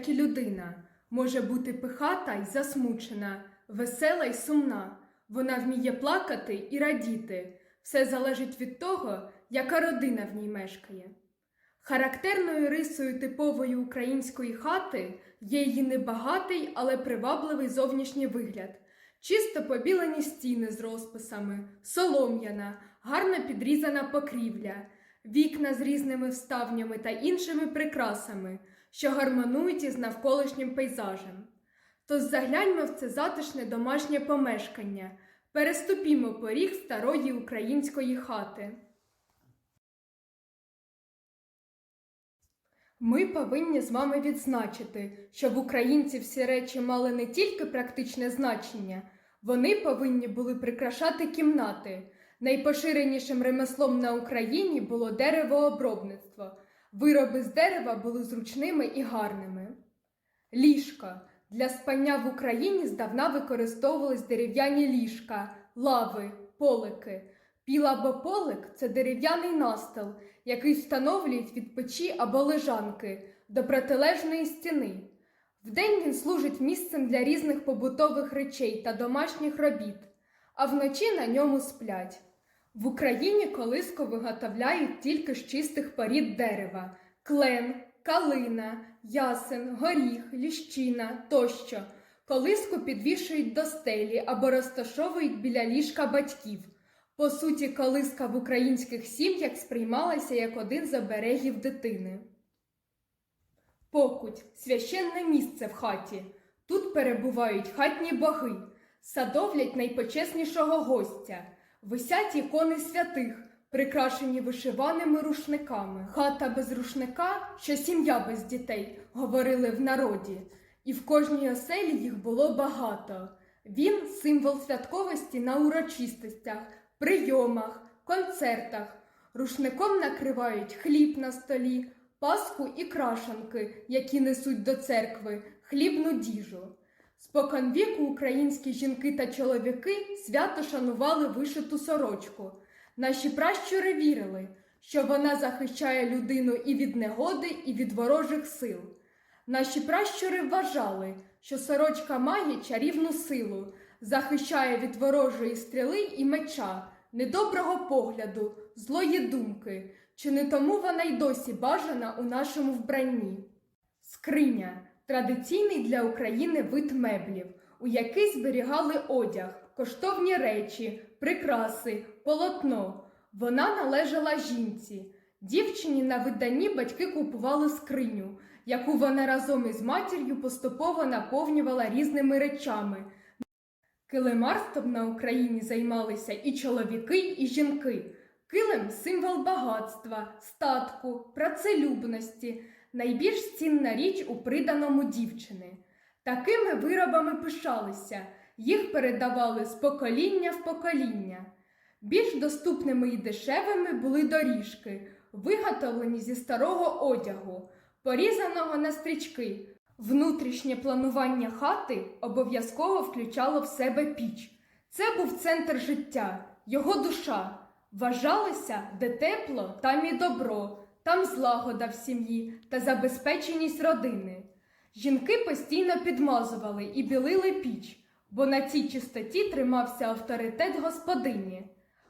як і людина, може бути пихата й засмучена, весела й сумна. Вона вміє плакати і радіти. Все залежить від того, яка родина в ній мешкає. Характерною рисою типової української хати є її небагатий, але привабливий зовнішній вигляд. Чисто побілені стіни з розписами, солом'яна, гарно підрізана покрівля, вікна з різними вставнями та іншими прикрасами, що гармонують із навколишнім пейзажем. Тож загляньмо в це затишне домашнє помешкання, переступімо поріг старої української хати. Ми повинні з вами відзначити, що в українців всі речі мали не тільки практичне значення, вони повинні були прикрашати кімнати. Найпоширенішим ремеслом на Україні було деревообробництво. Вироби з дерева були зручними і гарними. Ліжка. Для спання в Україні здавна використовувались дерев'яні ліжка, лави, полики. Піл або полик це дерев'яний настил, який встановлюють від печі або лежанки до протилежної стіни. Вдень він служить місцем для різних побутових речей та домашніх робіт, а вночі на ньому сплять. В Україні колиско виготовляють тільки з чистих порід дерева клен, калина, ясен, горіх, ліщина тощо. Колиску підвішують до стелі або розташовують біля ліжка батьків. По суті, колиска в українських сім'ях сприймалася як один з оберегів дитини. Покуть священне місце в хаті. Тут перебувають хатні боги, садовлять найпочеснішого гостя, висять ікони святих, прикрашені вишиваними рушниками. Хата без рушника, що сім'я без дітей, говорили в народі, і в кожній оселі їх було багато. Він символ святковості на урочистостях, прийомах, концертах. Рушником накривають хліб на столі, паску і крашанки, які несуть до церкви, хлібну діжу. Споконвіку українські жінки та чоловіки свято шанували вишиту сорочку. Наші пращури вірили, що вона захищає людину і від негоди, і від ворожих сил. Наші пращури вважали, що сорочка має чарівну силу, захищає від ворожої стріли і меча, недоброго погляду, злої думки, чи не тому вона й досі бажана у нашому вбранні. Скриня традиційний для України вид меблів, у який зберігали одяг, коштовні речі, прикраси, полотно. Вона належала жінці. Дівчині на виданні батьки купували скриню, яку вона разом із матір'ю поступово наповнювала різними речами. Килимарством на Україні займалися і чоловіки, і жінки. Килим символ багатства, статку, працелюбності, найбільш цінна річ у приданому дівчини. Такими виробами пишалися, їх передавали з покоління в покоління. Більш доступними і дешевими були доріжки, виготовлені зі старого одягу, порізаного на стрічки. Внутрішнє планування хати обов'язково включало в себе піч. Це був центр життя, його душа. Вважалося, де тепло, там і добро, там злагода в сім'ї та забезпеченість родини. Жінки постійно підмазували і білили піч, бо на цій чистоті тримався авторитет господині.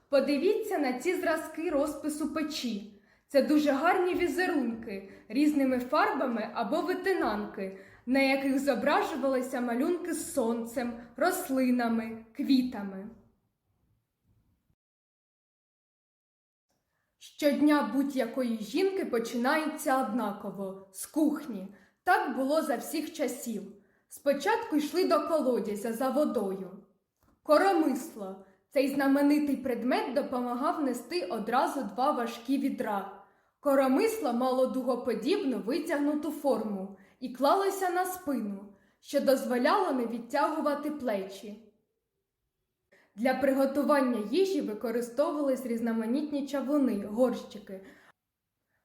Подивіться на ці зразки розпису печі. Це дуже гарні візерунки різними фарбами або витинанки, на яких зображувалися малюнки з сонцем, рослинами, квітами. Щодня будь-якої жінки починається однаково з кухні. Так було за всіх часів. Спочатку йшли до колодязя за водою. Коромисло. Цей знаменитий предмет допомагав нести одразу два важкі відра. Коромисло мало дугоподібну витягнуту форму і клалося на спину, що дозволяло не відтягувати плечі. Для приготування їжі використовувались різноманітні чавуни, горщики.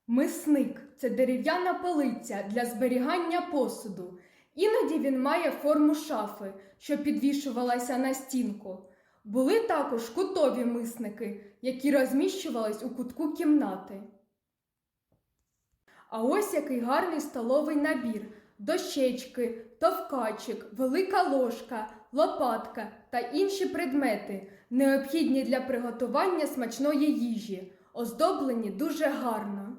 Мисник це дерев'яна полиця для зберігання посуду. Іноді він має форму шафи, що підвішувалася на стінку. Були також кутові мисники, які розміщувались у кутку кімнати. А ось який гарний столовий набір. дощечки, товкачик, велика ложка, лопатка та інші предмети, необхідні для приготування смачної їжі, оздоблені дуже гарно.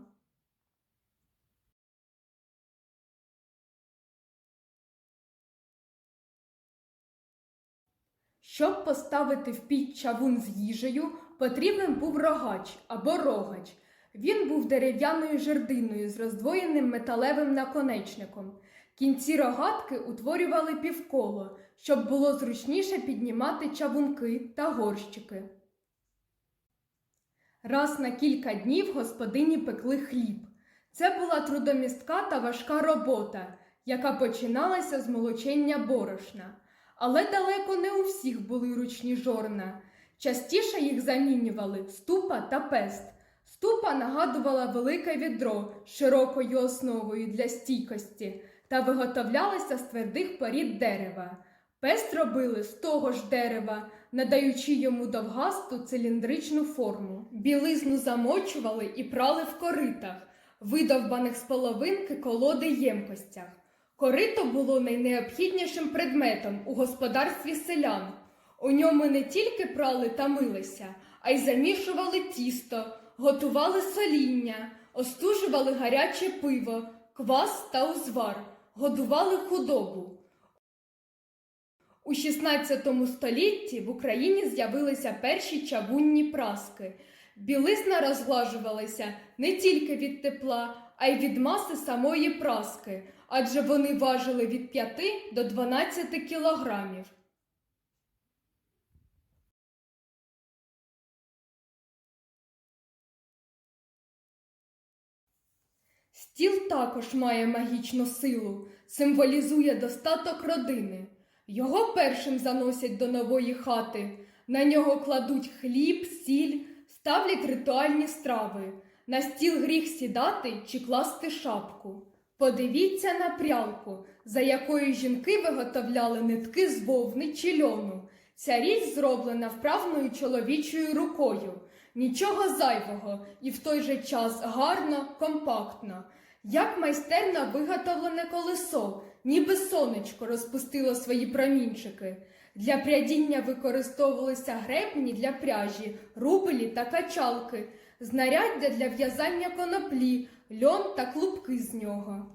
Щоб поставити в піч чавун з їжею, потрібен був рогач або рогач. Він був дерев'яною жердиною з роздвоєним металевим наконечником. Кінці рогатки утворювали півколо, щоб було зручніше піднімати чавунки та горщики. Раз на кілька днів господині пекли хліб. Це була трудомістка та важка робота, яка починалася з молочення борошна. Але далеко не у всіх були ручні жорна. Частіше їх замінювали ступа та пест. Ступа нагадувала велике відро з широкою основою для стійкості та виготовлялася з твердих порід дерева. Пест робили з того ж дерева, надаючи йому довгасту циліндричну форму. Білизну замочували і прали в коритах, видовбаних з половинки колоди ємкостях. Корито було найнеобхіднішим предметом у господарстві селян. У ньому не тільки прали та милися, а й замішували тісто, готували соління, остужували гаряче пиво, квас та узвар, годували худобу. У 16 столітті в Україні з'явилися перші чавунні праски. Білизна розглажувалася не тільки від тепла, а й від маси самої праски, адже вони важили від 5 до 12 кілограмів. Стіл також має магічну силу, символізує достаток родини. Його першим заносять до нової хати, на нього кладуть хліб, сіль, ставлять ритуальні страви. На стіл гріх сідати чи класти шапку. Подивіться на прялку, за якою жінки виготовляли нитки з вовни чи льону. Ця річ зроблена вправною чоловічою рукою. Нічого зайвого і в той же час гарно, компактно. Як майстерно виготовлене колесо, ніби сонечко розпустило свої промінчики. Для прядіння використовувалися гребні для пряжі, рубелі та качалки, знаряддя для в'язання коноплі, льон та клубки з нього.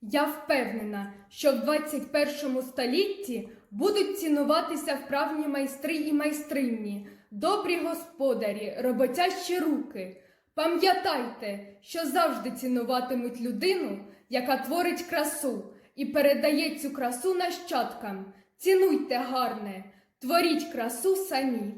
Я впевнена, що в 21 столітті будуть цінуватися вправні майстри і майстрині, добрі господарі, роботящі руки. Пам'ятайте, що завжди цінуватимуть людину, яка творить красу і передає цю красу нащадкам. Цінуйте гарне, творіть красу самі.